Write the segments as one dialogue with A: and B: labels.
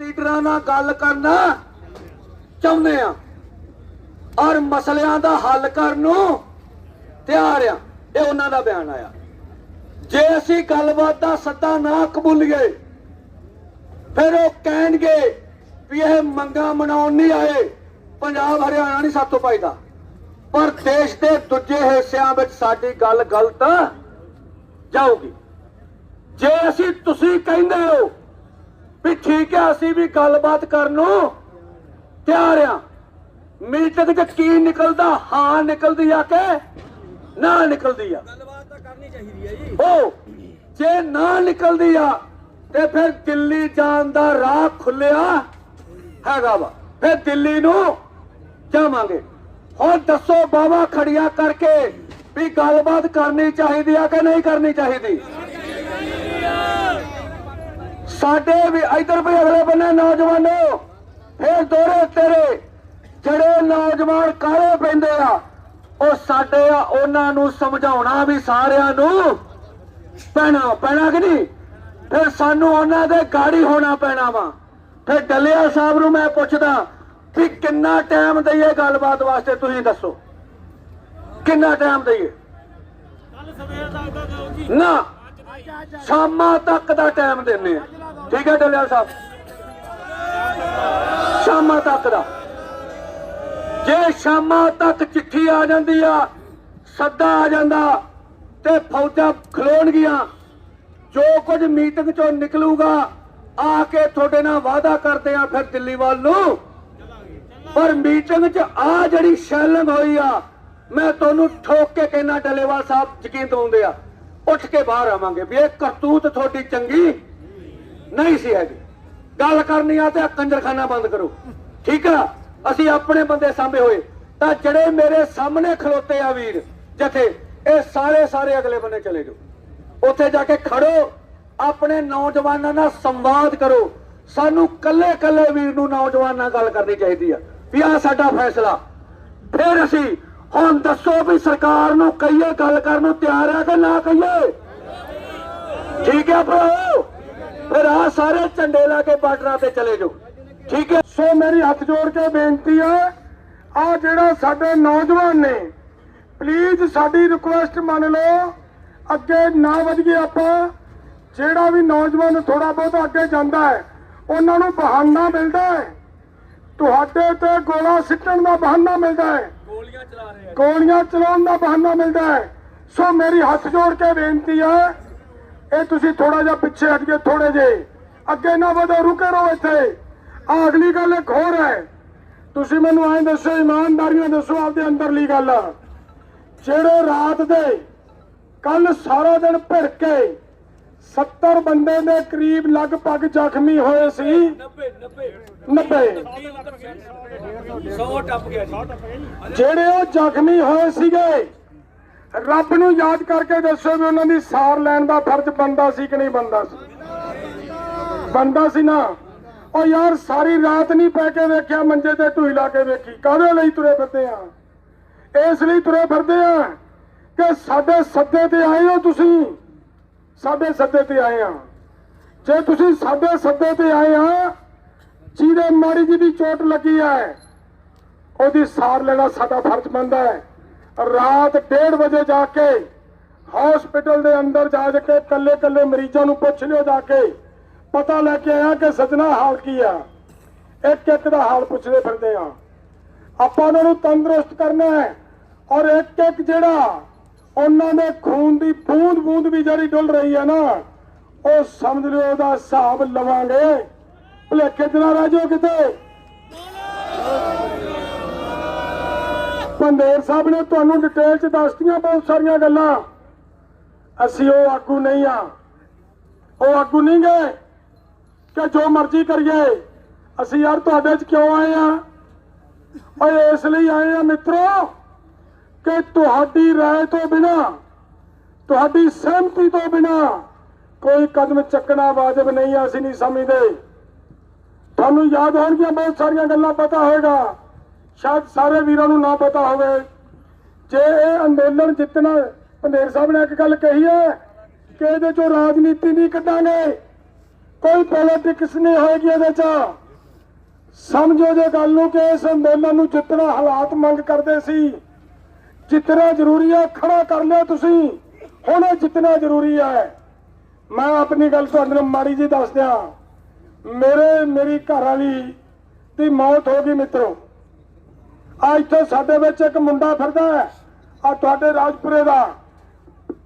A: ਲੀਡਰਾਂ ਨਾਲ ਗੱਲ ਕਰਨਾ ਚਾਹੁੰਦੇ ਆ। ਔਰ ਮਸਲਿਆਂ ਦਾ ਹੱਲ ਕਰਨ ਨੂੰ ਤਿਆਰ ਆ। ਇਹ ਉਹਨਾਂ ਦਾ ਬਿਆਨ ਆਇਆ। ਜੇ ਅਸੀਂ ਗੱਲਬਾਤ ਦਾ ਸੱਦਾ ਨਾ ਕਬੂਲੀਏ, ਫਿਰ ਉਹ ਕਹਿਣਗੇ ਵੀ ਇਹ ਮੰਗਾ ਮਨਾਉਣ ਨਹੀਂ ਆਏ। ਪੰਜਾਬ, ਹਰਿਆਣਾ ਨਹੀਂ ਸਾਤੋਂ ਪਾਈਦਾ ਪਰ ਦੇਸ਼ ਦੇ ਦੂਜੇ ਹਿੱਸਿਆਂ ਵਿੱਚ ਸਾਡੀ ਗੱਲ ਗਲਤ ਜਾਊਗੀ। ਜੇ ਅਸੀਂ ਤੁਸੀਂ ਕਹਿੰਦੇ ਹੋ ਵੀ ਠੀਕ ਹੈ ਅਸੀਂ ਵੀ ਗੱਲਬਾਤ ਕਰਨ ਨੂੰ ਤਿਆਰ ਆ ਮੀਟਿੰਗ 'ਚ ਕੀ ਨਿਕਲਦਾ ਹਾਂ ਨਿਕਲਦੀ ਆ ਕਿ ਨਾ ਨਿਕਲਦੀ ਆ?
B: ਗੱਲਬਾਤ ਤਾਂ ਕਰਨੀ ਚਾਹੀਦੀ ਹੈ ਜੀ।
A: ਉਹ ਜੇ ਨਾ ਨਿਕਲਦੀ ਆ ਤੇ ਫਿਰ ਦਿੱਲੀ ਜਾਣ ਦਾ ਰਾਹ ਖੁੱਲਿਆ ਹੈਗਾ ਵਾ। ਫਿਰ ਦਿੱਲੀ ਨੂੰ ਜਾਵਾਂਗੇ। ਹੁਣ ਦੱਸੋ ਬਾਵਾ ਖੜੀਆਂ ਕਰਕੇ ਵੀ ਗੱਲਬਾਤ ਕਰਨੀ ਚਾਹੀਦੀ ਆ ਕਿ ਨਹੀਂ ਕਰਨੀ ਚਾਹੀਦੀ? ਸਾਡੇ ਵੀ ਇਧਰ ਵੀ ਅਗਲੇ ਬੰਨੇ ਨੌਜਵਾਨੋ ਫੇਰ ਦੋਰੇ ਤੇਰੇ ਜਿਹੜੇ ਨੌਜਵਾਨ ਕਾਲੇ ਪੈਂਦੇ ਆ ਉਹ ਸਾਡੇ ਆ ਉਹਨਾਂ ਨੂੰ ਸਮਝਾਉਣਾ ਵੀ ਸਾਰਿਆਂ ਨੂੰ ਪੈਣਾ ਪੈਣਾ ਕਿ ਨਹੀਂ? ਫਿਰ ਸਾਨੂੰ ਉਹਨਾਂ ਦੇ ਗਾੜੀ ਹੋਣਾ ਪੈਣਾ ਵਾ। ਫਿਰ ਡੱਲਿਆ ਸਾਹਿਬ ਨੂੰ ਮੈਂ ਪੁੱਛਦਾ ਵੀ ਕਿੰਨਾ ਟਾਈਮ ਦਈਏ ਗੱਲਬਾਤ ਵਾਸਤੇ ਤੁਸੀਂ ਦੱਸੋ। ਕਿੰਨਾ ਟਾਈਮ ਦਈਏ?
B: ਕੱਲ ਸਵੇਰ ਤੱਕ ਦਾ ਦਿਓ ਜੀ।
A: ਨਾ ਸ਼ਾਮਾਂ ਤੱਕ ਦਾ ਟਾਈਮ ਦਿੰਨੇ ਆ। ਠੀਕ ਹੈ ਡੱਲਿਆ ਸਾਹਿਬ। ਸ਼ਾਮਾਂ ਤੱਕ ਦਾ। ਜੇ ਸ਼ਾਮਾਂ ਤੱਕ ਚਿੱਠੀ ਆ ਜਾਂਦੀ ਆ, ਸੱਦਾ ਆ ਜਾਂਦਾ ਤੇ ਫੌਜਾਂ ਖਲੋਣਗੀਆਂ। ਜੋ ਕੁਝ ਮੀਟਿੰਗ ਚੋਂ ਨਿਕਲੂਗਾ, ਆ ਕੇ ਤੁਹਾਡੇ ਨਾਲ ਵਾਅਦਾ ਕਰਦੇ ਆ ਫਿਰ ਦਿੱਲੀ ਵੱਲ ਨੂੰ। ਪਰ ਮੀਟਿੰਗ 'ਚ ਆ ਜਿਹੜੀ ਸ਼ੈਲਿੰਗ ਹੋਈ ਆ, ਮੈਂ ਤੁਹਾਨੂੰ ਠੋਕ ਕੇ ਕਹਿਣਾ ਡਲੇਵਾਲ ਸਾਹਿਬ ਯਕੀਨ ਦਵਾਉਂਦੇ ਆ, ਉੱਠ ਕੇ ਬਾਹਰ ਆਵਾਂਗੇ ਵੀ ਇਹ ਕਰਤੂਤ ਤੁਹਾਡੀ ਚੰਗੀ ਨਹੀਂ ਸੀ ਹੈਗੀ। ਗੱਲ ਕਰਨੀ ਆ ਤੇ ਕੰਜਰਖਾਨਾ ਬੰਦ ਕਰੋ। ਠੀਕ ਆ? ਅਸੀਂ ਆਪਣੇ ਬੰਦੇ ਸਾਂਭੇ ਹੋਏ। ਤਾਂ ਜਿਹੜੇ ਮੇਰੇ ਸਾਹਮਣੇ ਖਲੋਤੇ ਆ ਵੀਰ, ਜਥੇ, ਇਹ ਸਾਰੇ ਸਾਰੇ ਅਗਲੇ ਬੰਨੇ ਚਲੇ ਜਾਓ। ਉੱਥੇ ਜਾ ਕੇ ਖੜੋ। ਆਪਣੇ ਨੌਜਵਾਨਾਂ ਨਾਲ ਸੰਵਾਦ ਕਰੋ। ਸਾਨੂੰ ਕੱਲੇ ਕੱਲੇ ਵੀਰ ਨੂੰ ਨੌਜਵਾਨ ਨਾਲ ਗੱਲ ਕਰਨੀ ਚਾਹੀਦੀ ਆ। ਵੀ ਆ ਸਾਡਾ ਫੈਸਲਾ। ਫਿਰ ਅਸੀਂ ਹੁਣ ਦੱਸੋ ਵੀ ਸਰਕਾਰ ਨੂੰ ਕਹੀਏ ਗੱਲ ਕਰਨ ਨੂੰ ਤਿਆਰ ਆ ਕਿ ਨਾ ਕਹੀਏ? ਠੀਕ ਹੈ ਭਰਾਓ ਫਿਰ ਆ ਸਾਰੇ ਝੰਡੇ ਲਾ ਕੇ ਬਾਰਡਰਾਂ ਤੇ ਚਲੇ ਜਾਓ। ਠੀਕ ਹੈ?
C: ਸੋ ਮੇਰੀ ਹੱਥ ਜੋੜ ਕੇ ਬੇਨਤੀ ਹੈ ਆ ਜਿਹੜਾ ਸਾਡੇ ਨੌਜਵਾਨ ਨੇ ਪਲੀਜ਼ ਸਾਡੀ ਰਿਕੁਐਸਟ ਮੰਨ ਲਓ ਅੱਗੇ ਨਾ ਵਧੀਏ ਆਪਾਂ ਜਿਹੜਾ ਵੀ ਨੌਜਵਾਨ ਥੋੜਾ ਬਹੁਤ ਅੱਗੇ ਜਾਂਦਾ ਹੈ ਉਹਨਾਂ ਨੂੰ ਬਹਾਨਾ ਮਿਲਦਾ ਹੈ। ਤੁਹਾਡੇ ਤੇ ਗੋਲਾ ਸਿੱਟਣ ਦਾ ਬਹਾਨਾ ਮਿਲਦਾ ਹੈ।
B: ਗੋਲੀਆਂ ਚਲਾ ਰਹੇ
C: ਗੋਲੀਆਂ ਚਲਾਉਣ ਦਾ ਬਹਾਨਾ ਮਿਲਦਾ ਹੈ। ਸੋ ਮੇਰੀ ਹੱਥ ਜੋੜ ਕੇ ਬੇਨਤੀ ਹੈ ਇਹ ਤੁਸੀਂ ਥੋੜਾ ਜਿਹਾ ਪਿੱਛੇ ਹਟ ਕੇ ਥੋੜੇ ਜੇ ਅੱਗੇ ਨਾ ਵਧੋ ਰੁਕੇ ਰਹੋ ਇੱਥੇ। ਆਹ ਅਗਲੀ ਗੱਲ ਇੱਕ ਹੋਰ ਹੈ। ਤੁਸੀਂ ਮੈਨੂੰ ਐਂ ਦੱਸੋ ਇਮਾਨਦਾਰੀਆਂ ਦੱਸੋ ਆਪਦੇ ਅੰਦਰਲੀ ਗੱਲ। ਜਿਹੜੇ ਰਾਤ ਦੇ ਕੱਲ ਸਾਰਾ ਦਿਨ ਭਿੜ ਕੇ 70 ਬੰਦੇ ਦੇ ਕਰੀਬ ਲਗਭਗ ਜ਼ਖਮੀ ਹੋਏ ਸੀ।
B: 90
C: 90
B: 90 100 ਟੱਪ ਗਿਆ ਜੀ।
C: ਜਿਹੜੇ ਉਹ ਜ਼ਖਮੀ ਹੋਏ ਸੀਗੇ ਰੱਬ ਨੂੰ ਯਾਦ ਕਰਕੇ ਦੱਸੋ ਵੀ ਉਹਨਾਂ ਦੀ ਸਾਰ ਲੈਣ ਦਾ ਫਰਜ਼ ਬੰਦਾ ਸੀ ਕਿ ਨਹੀਂ ਬੰਦਾ ਸੀ? ਬੰਦਾ ਸੀ ਨਾ। ਉਹ ਯਾਰ ਸਾਰੀ ਰਾਤ ਨਹੀਂ ਪੈ ਕੇ ਵੇਖਿਆ, ਮੰਜੇ ਤੇ ਢੂਈ ਲਾ ਕੇ ਵੇਖੀ। ਕਾਹਦੇ ਲਈ ਤੁਰੇ ਫਿਰਦੇ ਆ? ਇਸ ਲਈ ਤੁਰੇ ਫਿਰਦੇ ਆ ਕਿ ਸਾਡੇ ਸੱਦੇ ਤੇ ਆਏ ਹੋ ਤੁਸੀਂ। ਸਾਡੇ ਸੱਦੇ ਤੇ ਆਏ ਆ। ਜੇ ਤੁਸੀਂ ਸਾਡੇ ਸੱਦੇ ਤੇ ਆਏ ਆ, ਜਿਹਦੇ ਮਾੜੀ ਜੀ ਦੀ ਚੋਟ ਲੱਗੀ ਹੈ, ਉਹਦੀ ਸਾਰ ਲੈਣਾ ਸਾਡਾ ਫਰਜ਼ ਬਣਦਾ ਹੈ। ਰਾਤ 1:30 ਵਜੇ ਜਾ ਕੇ ਹਸਪੀਟਲ ਦੇ ਅੰਦਰ ਜਾ ਕੇ ਕੱਲੇ ਕੱਲੇ ਮਰੀਜ਼ਾਂ ਨੂੰ ਪੁੱਛ ਲਿਓ ਜਾ ਕੇ। ਪਤਾ ਲੈ ਕੇ ਆਇਆ ਕਿ ਸਜਣਾ ਹਾਲ ਕੀ ਆ। ਇੱਕ ਇੱਕ ਦਾ ਹਾਲ ਪੁੱਛਦੇ ਫਿਰਦੇ ਆ। ਆਪਾਂ ਉਹਨਾਂ ਨੂੰ ਤੰਦਰੁਸਤ ਕਰਨਾ ਹੈ ਔਰ ਇੱਕ ਇੱਕ ਜਿਹੜਾ ਉਹਨਾਂ ਦੇ ਖੂਨ ਦੀ ਬੂੰਦ ਬੂੰਦ ਵੀ ਜਿਹੜੀ ਡੁੱਲ ਰਹੀ ਹੈ ਨਾ, ਉਹ ਸਮਝ ਲਿਓ ਉਹਦਾ ਹਿਸਾਬ ਲਵਾਂਗੇ। ਭੁਲੇਖੇ ਚ ਨਾ ਰਹਿ ਜਾਓ ਕਿਤੇ। ਪੰਦੇਰ ਸਾਹਿਬ ਨੇ ਤੁਹਾਨੂੰ ਡਿਟੇਲ ਚ ਦੱਸਤੀਆਂ ਬਹੁਤ ਸਾਰੀਆਂ ਗੱਲਾਂ। ਅਸੀਂ ਉਹ ਆਗੂ ਨਹੀਂ ਆ। ਉਹ ਆਗੂ ਨਹੀਂ ਗਏ ਕਿ ਜੋ ਮਰਜ਼ੀ ਕਰੀਏ। ਅਸੀਂ ਯਾਰ ਤੁਹਾਡੇ ਚ ਕਿਉਂ ਆਏ ਆ? ਓਏ ਇਸ ਲਈ ਆਏ ਆ ਮਿੱਤਰੋ ਕਿ ਤੁਹਾਡੀ ਰਾਏ ਤੋਂ ਬਿਨਾ, ਤੁਹਾਡੀ ਸਹਿਮਤੀ ਤੋਂ ਬਿਨਾ ਕੋਈ ਕਦਮ ਚੱਕਣਾ ਵਾਜਬ ਨਹੀਂ ਆ, ਅਸੀਂ ਨਹੀਂ ਸਮਝਦੇ। ਤੁਹਾਨੂੰ ਯਾਦ ਹੋਣਗੀਆਂ ਬਹੁਤ ਸਾਰੀਆਂ ਗੱਲਾਂ, ਪਤਾ ਹੋਏਗਾ। ਸ਼ਾਇਦ ਸਾਰੇ ਵੀਰਾਂ ਨੂੰ ਨਾ ਪਤਾ ਹੋਵੇ। ਜੇ ਇਹ ਅੰਦੋਲਨ ਜਿੱਤਣਾ ਪੰਦੇਰ ਸਾਹਿਬ ਨੇ ਇੱਕ ਗੱਲ ਕਹੀ ਹੈ ਕਿ ਇਹਦੇ ਚੋਂ ਰਾਜਨੀਤੀ ਨਹੀਂ ਕੱਢਾਂਗੇ। ਕੋਈ ਪੋਲਿਟਿਕਸ ਨਹੀਂ ਹੋਏਗੀ ਇਹਦੇ ਚ। ਸਮਝੋ ਜੇ ਗੱਲ ਨੂੰ ਕਿ ਇਸ ਅੰਦੋਲਨ ਨੂੰ ਜਿੱਤਣਾ ਹਾਲਾਤ ਮੰਗ ਕਰਦੇ ਸੀ। ਜਿੱਤਣਾ ਜ਼ਰੂਰੀ ਹੈ, ਖੜਾ ਕਰ ਲਿਆ ਤੁਸੀਂ। ਹੁਣ ਇਹ ਜਿੱਤਣਾ ਜ਼ਰੂਰੀ ਹੈ। ਮੈਂ ਆਪਣੀ ਗੱਲ ਤੁਹਾਡੇ ਨਾਲ ਮਾੜੀ ਜੀ ਦੱਸ ਦਿਆਂ। ਮੇਰੇ, ਮੇਰੀ ਘਰ ਵਾਲੀ ਦੀ ਮੌਤ ਹੋ ਗਈ ਮਿੱਤਰੋ। ਆ ਇੱਥੇ ਸਾਡੇ ਵਿੱਚ ਇੱਕ ਮੁੰਡਾ ਫਿਰਦਾ ਹੈ। ਆ ਤੁਹਾਡੇ ਰਾਜਪੁਰੇ ਦਾ।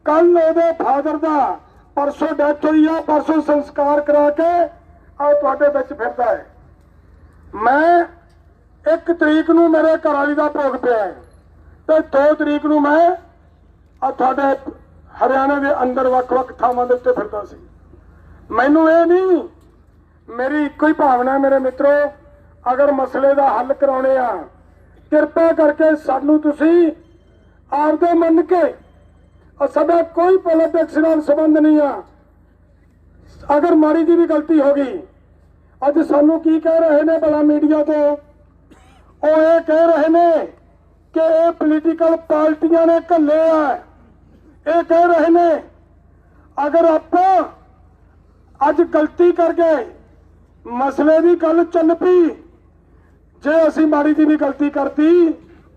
C: ਕੱਲ ਉਹਦੇ ਫਾਦਰ ਦਾ ਪਰਸੋਂ ਡੈਥ ਹੋਈ ਆ, ਪਰਸੋਂ ਸੰਸਕਾਰ ਕਰਾ ਕੇ ਆ ਤੁਹਾਡੇ ਵਿੱਚ ਫਿਰਦਾ ਹੈ। ਮੈਂ ਇੱਕ ਤਰੀਕ ਨੂੰ ਮੇਰੇ ਘਰ ਵਾਲੀ ਦਾ ਭੋਗ ਪਿਆ ਹੈ ਤੇ 2 ਤਰੀਕ ਨੂੰ ਮੈਂ ਆ ਤੁਹਾਡੇ ਹਰਿਆਣਾ ਦੇ ਅੰਦਰ ਵੱਖ-ਵੱਖ ਥਾਵਾਂ ਦੇ ਉੱਤੇ ਫਿਰਦਾ ਸੀ। ਮੈਨੂੰ ਇਹ ਨਹੀਂ, ਮੇਰੀ ਇੱਕੋ ਹੀ ਭਾਵਨਾ ਮੇਰੇ ਮਿੱਤਰੋ, ਅਗਰ ਮਸਲੇ ਦਾ ਹੱਲ ਕਰਾਉਣੇ ਆ ਕਿਰਪਾ ਕਰਕੇ ਸਾਨੂੰ ਤੁਸੀਂ ਆਪਦੇ ਮੰਨ ਕੇ ਸਾਡਾ ਕੋਈ ਪੋਲਿਟਿਕਸ ਨਾਲ ਸੰਬੰਧ ਨਹੀਂ ਆ। ਅਗਰ ਮਾੜੀ ਜੀ ਵੀ ਗਲਤੀ ਹੋ ਗਈ, ਅੱਜ ਸਾਨੂੰ ਕੀ ਕਹਿ ਰਹੇ ਨੇ ਭਲਾ ਮੀਡੀਆ ਤੋਂ? ਉਹ ਇਹ ਕਹਿ ਰਹੇ ਨੇ ਕਿ ਇਹ ਪੋਲੀਟੀਕਲ ਪਾਰਟੀਆਂ ਨੇ ਘੱਲੇ ਆ। ਇਹ ਕਹਿ ਰਹੇ ਨੇ, ਅਗਰ ਆਪਾਂ ਅੱਜ ਗਲਤੀ ਕਰ ਗਏ, ਮਸਲੇ ਦੀ ਗੱਲ ਚੱਲ ਪਈ ਜੇ ਅਸੀਂ ਮਾੜੀ ਦੀ ਵੀ ਗਲਤੀ ਕਰਤੀ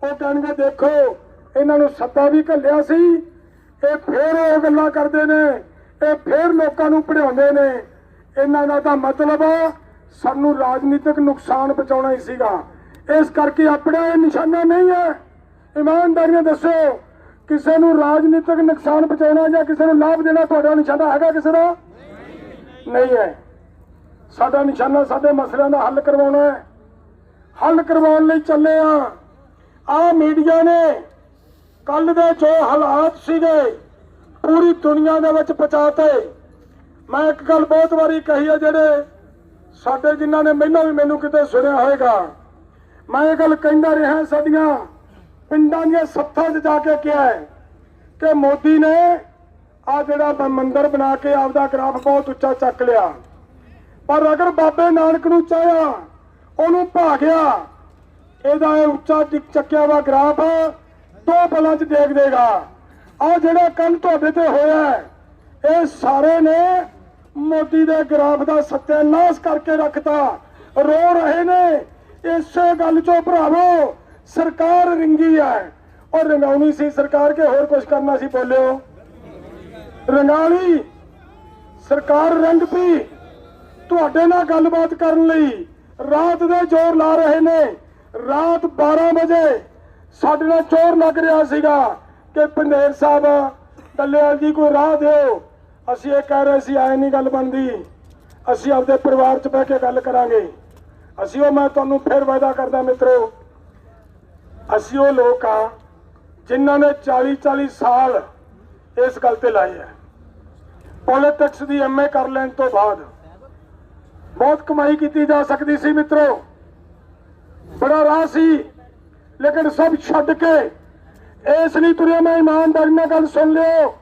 C: ਉਹ ਕਹਿਣਗੇ ਦੇਖੋ ਇਹਨਾਂ ਨੂੰ ਸੱਤਾ ਵੀ ਘੱਲਿਆ ਸੀ ਇਹ ਫੇਰ ਉਹ ਗੱਲਾਂ ਕਰਦੇ ਨੇ ਇਹ ਫੇਰ ਲੋਕਾਂ ਨੂੰ ਪੜਾਉਂਦੇ ਨੇ। ਇਹਨਾਂ ਦਾ ਤਾਂ ਮਤਲਬ ਸਾਨੂੰ ਰਾਜਨੀਤਿਕ ਨੁਕਸਾਨ ਪਹੁੰਚਾਉਣਾ ਹੀ ਸੀਗਾ। ਇਸ ਕਰਕੇ ਆਪਣਾ ਇਹ ਨਿਸ਼ਾਨਾ ਨਹੀਂ ਹੈ। ਇਮਾਨਦਾਰੀ ਨਾਲ ਦੱਸੋ ਕਿਸੇ ਨੂੰ ਰਾਜਨੀਤਿਕ ਨੁਕਸਾਨ ਪਹੁੰਚਾਉਣਾ ਜਾਂ ਕਿਸੇ ਨੂੰ ਲਾਭ ਦੇਣਾ ਤੁਹਾਡਾ ਨਿਸ਼ਾਨਾ ਹੈਗਾ ਕਿਸੇ ਦਾ? ਨਹੀਂ ਹੈ। ਸਾਡਾ ਨਿਸ਼ਾਨਾ ਸਾਡੇ ਮਸਲਿਆਂ ਦਾ ਹੱਲ ਕਰਵਾਉਣਾ ਹੈ। ਹੱਲ ਕਰਵਾਉਣ ਲਈ ਚੱਲੇ ਆ। ਆ ਮੀਡੀਆ ਨੇ ਕੱਲ ਦੇ ਜੋ ਹਾਲਾਤ ਸੀਗੇ, ਪੂਰੀ ਦੁਨੀਆ ਦੇ ਵਿੱਚ ਪਹੁੰਚਾਤੇ ਮੈਂ ਇੱਕ ਗੱਲ ਬਹੁਤ ਵਾਰੀ ਕਹੀ ਹੈ ਜਿਹੜੇ ਸਾਡੇ ਜਿਨ੍ਹਾਂ ਨੇ ਪਹਿਲਾਂ ਵੀ ਮੈਨੂੰ ਕਿਤੇ ਸੁਣਿਆ ਹੋਵੇਗਾ ਮੈਂ ਇਹ ਗੱਲ ਕਹਿੰਦਾ ਰਿਹਾ ਸਾਡੀਆਂ ਪਿੰਡਾਂ ਦੀਆਂ ਸੱਥਾਂ 'ਚ ਜਾ ਕੇ ਕਿਹਾ ਕਿ ਮੋਦੀ ਨੇ ਆ ਜਿਹੜਾ ਬ- ਮੰਦਿਰ ਬਣਾ ਕੇ ਆਪਦਾ ਗ੍ਰਾਫ ਬਹੁਤ ਉੱਚਾ ਚੱਕ ਲਿਆ। ਪਰ ਅਗਰ ਬਾਬੇ ਨਾਨਕ ਨੂੰ ਚਾਹਿਆ ਉਹਨੂੰ ਭਾ ਗਿਆ। ਇਹਦਾ ਇਹ ਉੱਚਾ ਚੱਕਿਆ ਵਾ ਗ੍ਰਾਫ। ਦੋ ਪਲਾਂ 'ਚ ਦੇਖ ਦੇਗਾ। ਆ ਜਿਹੜਾ ਕੰਮ ਤੁਹਾਡੇ ਤੇ ਹੋਇਆ ਇਹ ਸਾਰੇ ਨੇ ਮੋਦੀ ਦੇ ਗ੍ਰਾਫ ਦਾ ਸਤਿਆਨਾਸ਼ ਕਰਕੇ ਰੱਖਤਾ। ਰੋ ਰਹੇ ਨੇ। ਇਸੇ ਗੱਲ 'ਚੋਂ ਭਰਾਵੋ, ਸਰਕਾਰ ਰਿੰਗੀ ਹੈ। ਔਰ ਰੰਗਾਉਣੀ ਸੀ ਸਰਕਾਰ ਕੇ ਹੋਰ ਕੁਝ ਕਰਨਾ ਸੀ ਬੋਲਿਓ? ਰੰਗਾਲੀ, ਸਰਕਾਰ ਰੰਗ ਪਈ ਤੁਹਾਡੇ ਨਾਲ ਗੱਲਬਾਤ ਕਰਨ ਲਈ ਰਾਤ ਦੇ ਜ਼ੋਰ ਲਾ ਰਹੇ ਨੇ। ਰਾਤ 12 ਵਜੇ ਸਾਡੇ ਨਾਲ ਚੋਰ ਲੱਗ ਰਿਹਾ ਸੀਗਾ ਕਿ ਪੰਡੇਰ ਸਾਹਿਬ ਡੱਲੇਵਾਲ ਜੀ ਕੋਈ ਰਾਹ ਦਿਓ। ਅਸੀਂ ਇਹ ਕਹਿ ਰਹੇ ਸੀ ਆਏ ਨਹੀਂ ਗੱਲ ਬਣਦੀ। ਅਸੀਂ ਆਪਦੇ ਪਰਿਵਾਰ 'ਚ ਬਹਿ ਕੇ ਗੱਲ ਕਰਾਂਗੇ। ਅਸੀਂ ਉਹ, ਮੈਂ ਤੁਹਾਨੂੰ ਫਿਰ ਵਾਅਦਾ ਕਰਦਾ ਮਿੱਤਰੋ, ਅਸੀਂ ਉਹ ਲੋਕ ਆ ਜਿਨ੍ਹਾਂ ਨੇ 40 40 ਸਾਲ ਇਸ ਗੱਲ ਤੇ ਲਾਏ ਆ। ਪੋਲਿਟਿਕਸ ਦੀ ਐਮਏ ਕਰ ਲੈਣ ਤੋਂ ਬਾਅਦ ਬਹੁਤ ਕਮਾਈ ਕੀਤੀ ਜਾ ਸਕਦੀ ਸੀ ਮਿੱਤਰੋ। ਬੜਾ ਰਾਹ ਸੀ, ਲੇਕਿਨ ਸਭ ਛੱਡ ਕੇ ਇਸ ਲਈ ਤੁਰੇ ਮੈਂ ਇਮਾਨਦਾਰੀ ਨਾਲ ਗੱਲ ਸੁਣ ਲਿਓ।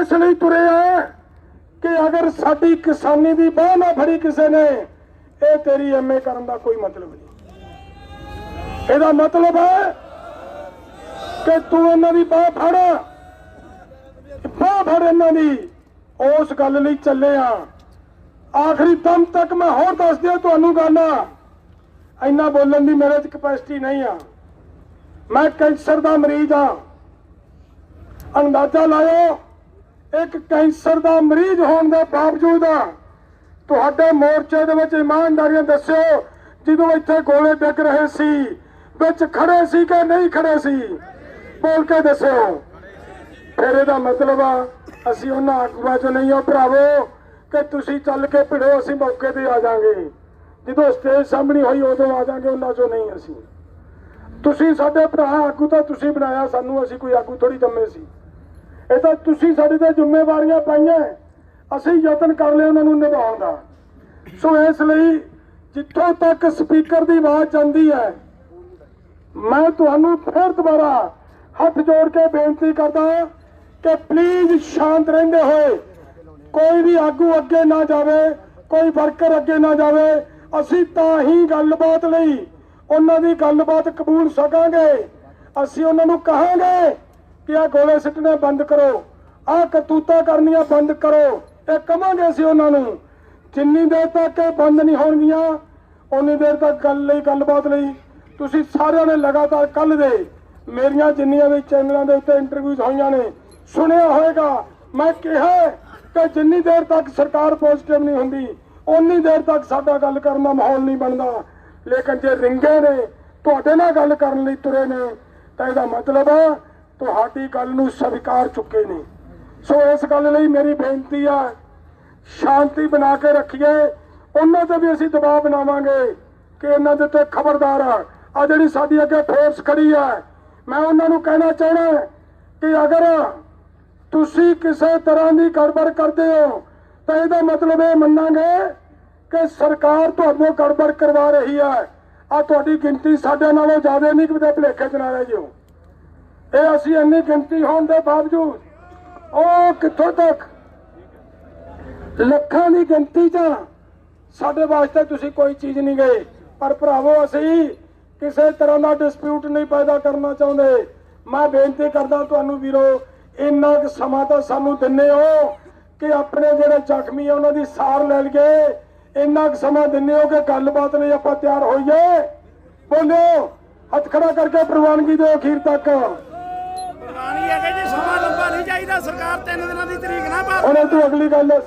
C: ਇਸ ਲਈ ਤੁਰੇ ਆ ਕਿ ਅਗਰ ਸਾਡੀ ਕਿਸਾਨੀ ਦੀ ਬਾਹ ਨਾ ਫੜੀ ਕਿਸੇ ਨੇ, ਇਹ ਤੇਰੀ ਐਮਏ ਕਰਨ ਦਾ ਕੋਈ ਮਤਲਬ ਨਹੀਂ। ਇਹਦਾ ਮਤਲਬ ਹੈ ਕਿ ਤੂੰ ਇਹਨਾਂ ਦੀ ਬਾਹ ਫੜ। ਬਾਹ ਫੜ ਇਹਨਾਂ ਦੀ। ਉਸ ਗੱਲ ਲਈ ਚੱਲੇ ਆ। ਆਖਰੀ ਦਮ ਤੱਕ ਮੈਂ ਹੋਰ ਦੱਸ ਦਿਆਂ ਤੁਹਾਨੂੰ ਗੱਲ ਇੰਨਾ ਬੋਲਣ ਦੀ ਮੇਰੇ 'ਚ ਕਪੈਸਿਟੀ ਨਹੀਂ ਆ। ਮੈਂ ਕੈਂਸਰ ਦਾ ਮਰੀਜ਼ ਆ। ਅੰਦਾਜ਼ਾ ਲਾਇਓ, ਇੱਕ ਕੈਂਸਰ ਦਾ ਮਰੀਜ਼ ਹੋਣ ਦੇ ਬਾਵਜੂਦ ਤੁਹਾਡੇ ਮੋਰਚੇ ਦੇ ਵਿੱਚ ਇਮਾਨਦਾਰੀਆਂ ਦੱਸਿਓ, ਜਦੋਂ ਇੱਥੇ ਗੋਲੇ ਡਿੱਗ ਰਹੇ ਸੀ, ਵਿੱਚ ਖੜੇ ਸੀ ਕਿ ਨਹੀਂ ਖੜੇ ਸੀ, ਬੋਲ ਕੇ ਦੱਸਿਓ। ਫਿਰ ਇਹਦਾ ਮਤਲਬ ਆ, ਅਸੀਂ ਉਹਨਾਂ ਆਗੂਆਂ ਚੋਂ ਨਹੀਂ ਆ, ਭਰਾਵੋ। ਕਿ ਤੁਸੀਂ ਚੱਲ ਕੇ ਭਿੜੋ, ਅਸੀਂ ਮੌਕੇ ਤੇ ਆ ਜਾਾਂਗੇ ਜਦੋਂ ਸਟੇਜ ਸਾਹਮਣੀ ਹੋਈ, ਉਦੋਂ ਆ ਜਾਾਂਗੇ ਉਹਨਾਂ ਚੋਂ ਨਹੀਂ ਅਸੀਂ। ਤੁਸੀਂ ਸਾਡੇ ਭਰਾ ਆਗੂ ਤਾਂ ਤੁਸੀਂ ਬਣਾਇਆ, ਸਾਨੂੰ ਅਸੀਂ ਕੋਈ ਆਗੂ ਥੋੜੀ ਜੰਮੇ ਸੀ। ਇਹ ਤਾਂ ਤੁਸੀਂ ਸਾਡੇ ਤੇ ਜ਼ਿੰਮੇਵਾਰੀਆਂ ਪਾਈਆਂ, ਅਸੀਂ ਯਤਨ ਕਰ ਲਏ ਉਹਨਾਂ ਨੂੰ ਨਿਭਾਉਣ ਦਾ। ਸੋ ਇਸ ਲਈ ਜਿੱਥੋਂ ਤੱਕ ਸਪੀਕਰ ਦੀ ਆਵਾਜ਼ ਜਾਂਦੀ ਹੈ, ਮੈਂ ਤੁਹਾਨੂੰ ਫਿਰ ਦੁਬਾਰਾ ਹੱਥ ਜੋੜ ਕੇ ਬੇਨਤੀ ਕਰਦਾ ਕਿ ਪਲੀਜ਼ ਸ਼ਾਂਤ ਰਹਿੰਦੇ ਹੋਏ ਕੋਈ ਵੀ ਆਗੂ ਅੱਗੇ ਨਾ ਜਾਵੇ, ਕੋਈ ਵਰਕਰ ਅੱਗੇ ਨਾ ਜਾਵੇ, ਅਸੀਂ ਤਾਂ ਹੀ ਗੱਲਬਾਤ ਲਈ ਉਹਨਾਂ ਦੀ ਗੱਲਬਾਤ ਕਬੂਲ ਸਕਾਂਗੇ। ਅਸੀਂ ਉਹਨਾਂ ਨੂੰ ਕਹਾਂਗੇ ਕਿ ਆ ਗੋਲੇ ਸਿੱਟਣੇ ਬੰਦ ਕਰੋ ਆ ਕਰਤੂਤਾਂ ਕਰਨੀਆਂ ਬੰਦ ਕਰੋ। ਇਹ ਕਵਾਂਗੇ ਅਸੀਂ ਉਹਨਾਂ ਨੂੰ, ਜਿੰਨੀ ਦੇਰ ਤੱਕ ਇਹ ਬੰਦ ਨਹੀਂ ਹੋਣਗੀਆਂ ਉਨੀ ਦੇਰ ਤੱਕ ਗੱਲ ਲਈ ਗੱਲਬਾਤ ਲਈ। ਤੁਸੀਂ ਸਾਰਿਆਂ ਨੇ ਲਗਾਤਾਰ ਕੱਲ ਦੇ ਮੇਰੀਆਂ ਜਿੰਨੀਆਂ ਵੀ ਚੈਨਲਾਂ ਦੇ ਉੱਤੇ ਇੰਟਰਵਿਊਜ਼ ਹੋਈਆਂ ਨੇ, ਸੁਣਿਆ ਹੋਵੇਗਾ ਮੈਂ ਕਿਹਾ ਕਿ ਜਿੰਨੀ ਦੇਰ ਤੱਕ ਸਰਕਾਰ ਪੋਜ਼ਿਟਿਵ ਨਹੀਂ ਹੁੰਦੀ ਉਨੀ ਦੇਰ ਤੱਕ ਸਾਡਾ ਗੱਲ ਕਰਨ ਦਾ ਮਾਹੌਲ ਨਹੀਂ ਬਣਦਾ। ਲੇਕਿਨ ਜੇ ਰਿੰਗੇ ਨੇ, ਤੁਹਾਡੇ ਨਾਲ ਗੱਲ ਕਰਨ ਲਈ ਤੁਰੇ ਨੇ, ਤਾਂ ਇਹਦਾ ਮਤਲਬ ਹੈ ਤੁਹਾਡੀ ਗੱਲ ਨੂੰ ਸਵੀਕਾਰ ਚੁੱਕੇ ਨੇ। ਸੋ ਇਸ ਗੱਲ ਲਈ ਮੇਰੀ ਬੇਨਤੀ ਆ, ਸ਼ਾਂਤੀ ਬਣਾ ਕੇ ਰੱਖੀਏ। ਉਹਨਾਂ ਤੇ ਵੀ ਅਸੀਂ ਦਬਾਅ ਬਣਾਵਾਂਗੇ ਕਿ ਇਹਨਾਂ ਦੇ ਉੱਤੇ ਖਬਰਦਾਰ ਆ। ਆ ਜਿਹੜੀ ਸਾਡੀ ਅੱਗੇ ਫੋਰਸ ਖੜੀ ਹੈ ਮੈਂ ਉਹਨਾਂ ਨੂੰ ਕਹਿਣਾ ਚਾਹਣਾ ਕਿ ਅਗਰ ਤੁਸੀਂ ਕਿਸੇ ਤਰ੍ਹਾਂ ਦੀ ਗੜਬੜ ਕਰਦੇ ਹੋ? ਤਾਂ ਇਹਦਾ ਮਤਲਬ ਇਹ ਮੰਨਾਂਗੇ ਕਿ ਸਰਕਾਰ ਤੁਹਾਨੂੰ ਗੜਬੜ ਕਰਵਾ ਰਹੀ ਹੈ। ਆ ਤੁਹਾਡੀ ਗਿਣਤੀ ਸਾਡੇ ਨਾਲੋਂ ਜ਼ਿਆਦਾ ਨਹੀਂ ਕਿਤੇ ਭੁਲੇਖੇ ਚ ਨਾ ਰਹਿ ਜਿਓ। ਇਹ ਅਸੀਂ ਇੰਨੀ ਗਿਣਤੀ ਹੋਣ ਦੇ ਬਾਵਜੂਦ ਉਹ ਕਿੱਥੋਂ ਤੱਕ? ਲੱਖਾਂ ਦੀ ਗਿਣਤੀ 'ਚ ਸਾਡੇ ਵਾਸਤੇ ਤੁਸੀਂ ਕੋਈ ਚੀਜ਼ ਨਹੀਂ ਗਏ। ਪਰ ਭਰਾਵੋ, ਅਸੀਂ ਕਿਸੇ ਤਰ੍ਹਾਂ ਦਾ ਡਿਸਪਿਊਟ ਨਹੀਂ ਪੈਦਾ ਕਰਨਾ ਚਾਹੁੰਦੇ। ਮੈਂ ਬੇਨਤੀ ਕਰਦਾ ਤੁਹਾਨੂੰ ਵੀਰੋ ਇੰਨਾ ਕੁ ਸਮਾਂ ਤਾਂ ਸਾਨੂੰ ਦਿੰਨੇ ਹੋ ਕਿ ਆਪਣੇ ਜਿਹੜੇ ਜ਼ਖਮੀ ਆ ਉਹਨਾਂ ਦੀ ਸਾਰ ਲੈ ਲਈਏ। ਇੰਨਾ ਕੁ ਸਮਾਂ ਦਿੰਨੇ ਹੋ ਕਿ ਗੱਲਬਾਤ ਲਈ ਆਪਾਂ ਤਿਆਰ ਹੋਈਏ। ਬੋਲੋ ਹੱਥ ਖੜਾ ਕਰਕੇ ਪ੍ਰਵਾਨਗੀ ਦਿਓ ਅਖੀਰ ਤੱਕ।
B: ਪ੍ਰਵਾਨੀ ਹੈਗਾ ਜੀ ਸਮਾਂ ਲੰਬਾ ਨਹੀਂ ਚਾਹੀਦਾ ਸਰਕਾਰ ਤਿੰਨ ਦਿਨਾਂ ਦੀ ਤਰੀਕ ਨਾ ਪਾ
C: ਹੁਣ ਤੂੰ ਅਗਲੀ ਗੱਲ ਹੈ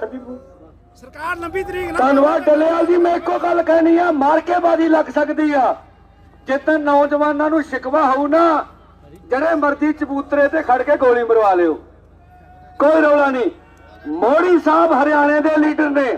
B: ਸਰਕਾਰ ਲੰਬੀ ਤਰੀਕ ਨਾ
A: ਧੰਨਵਾਦ ਡੱਲੇਵਾਲ ਜੀ ਮੈਂ ਇੱਕੋ ਗੱਲ ਕਹਿਣੀ ਆ ਮਾਰ ਕੇ ਬਾਜੀ ਲੱਗ ਸਕਦੀ ਆ। ਜਿੱਤਨ ਨੌਜਵਾਨਾਂ ਨੂੰ ਸ਼ਿਕਵਾ ਹੋਊ ਨਾ ਜਿਹੜੇ ਮਰਜ਼ੀ ਚਬੂਤਰੇ ਤੇ ਖੜ ਕੇ ਗੋਲੀ ਮਰਵਾ ਲਿਓ। ਕੋਈ ਰੌਲਾ ਨਹੀਂ। ਮੋੜੀ ਸਾਹਿਬ ਹਰਿਆਣੇ ਦੇ ਲੀਡਰ ਨੇ।